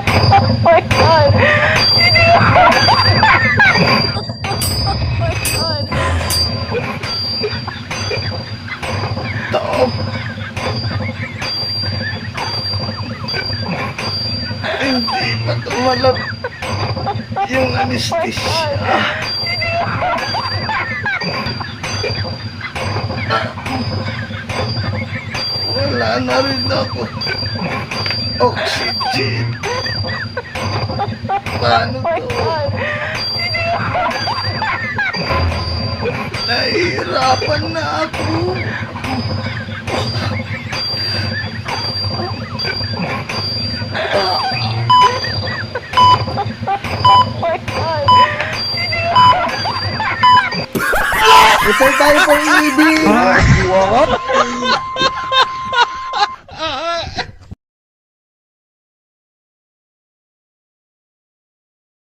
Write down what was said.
oh God! Hindi ako! Stop! Hindi yung anesthesia. Wala na rin ako. Oxygen. Paano to? Nahihirapan na ako. Ito tayo pang ibig. What?